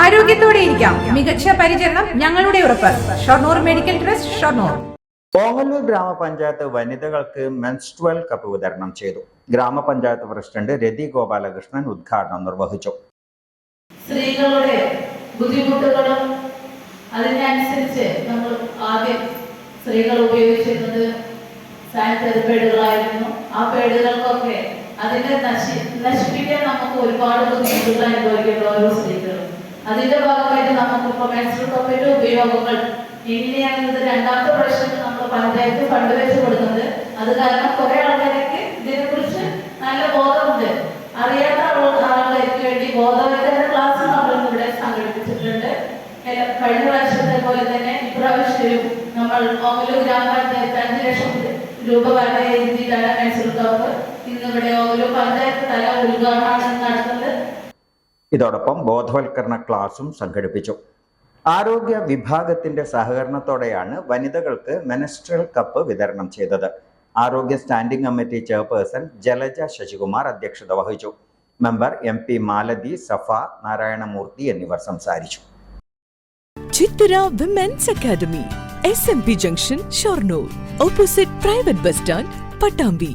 ആരോഗ്യത്തോടെ ഇരിക്കാം. മികച്ച പരിചരണം ഞങ്ങളുടെ ഉറപ്പ്. Shoranur medical trust Shoranur. കോവല്ലൂർ ഗ്രാമപഞ്ചായത്ത് വനിതകൾക്ക് മെൻസ്ട്രൽ കപ്പ് വിതരണം ചെയ്തു. ഗ്രാമപഞ്ചായത്ത് പ്രസിഡന്റ് രതി ഗോപാലകൃഷ്ണൻ ഉദ്ഘാടനം നിർവഹിച്ചു. സ്ത്രീകളുടെ ബുദ്ധിമുട്ടുകളും അതിനനുസരിച്ച് നമ്മൾ ആദ്യം സ്ത്രീകൾ ഉപയോഗിച്ചിരുന്നത് സാനിറ്ററി പേഡുകളായിരുന്നു. ആ പേഡുകൾക്കൊക്കെ അതിനെ നശി നശിപ്പിക്കാൻ നമുക്ക് ഒരുപാട് ബുദ്ധിമുട്ടുകൾ അനുഭവിക്കേണ്ട ഓരോ സ്ത്രീകളും. അതിന്റെ ഭാഗമായിട്ട് നമുക്ക് ഇപ്പോൾ മെൻസ്ട്രൽ ഉപയോഗങ്ങൾ എങ്ങനെയാണെന്നത് രണ്ടാമത്തെ പ്രശ്നത്തിൽ നമ്മൾ പഞ്ചായത്ത് ഫണ്ട് വെച്ച് കൊടുക്കുന്നത്. അത് കാരണം കുറെ ആൾക്കാർക്ക് ഇതിനെക്കുറിച്ച് നല്ല ബോധമുണ്ട്. അറിയാത്ത ആളു- ആളുകൾക്ക് വേണ്ടി ബോധവൽക്കരണ ക്ലാസ് നമ്മൾ ഇവിടെ സംഘടിപ്പിച്ചിട്ടുണ്ട്. കഴിഞ്ഞ പ്രാവശ്യത്തെ പോലെ തന്നെ ഇപ്രാവശ്യവും നമ്മൾ ഓമലൂർ ഗ്രാമപഞ്ചായത്ത് അഞ്ച് ലക്ഷം രൂപ വരെ എഴുതിയിട്ടാണ് മെൻസ്ട്രൽ കപ്പ് ഇന്നിവിടെ ഓമലൂർ പഞ്ചായത്ത് തല ഉദ്ഘാടനം ഇതോടൊപ്പം ബോധവൽക്കരണ ക്ലാസും സംഘടിപ്പിച്ചു. ആരോഗ്യ വിഭാഗത്തിന്റെ സഹകരണത്തോടെയാണ് വനിതകൾക്ക് മെനസ്ട്രൽ കപ്പ് വിതരണം ചെയ്തത്. ആരോഗ്യ standing committee chairperson Jalaja Sasikumar അധ്യക്ഷത വഹിച്ചു. Member M P Malathi Safa Narayanamurthy എന്നിവർ സംസാരിച്ചു. Chithara women's academy S M P junction Shoranur opposite private bus stand Pattambi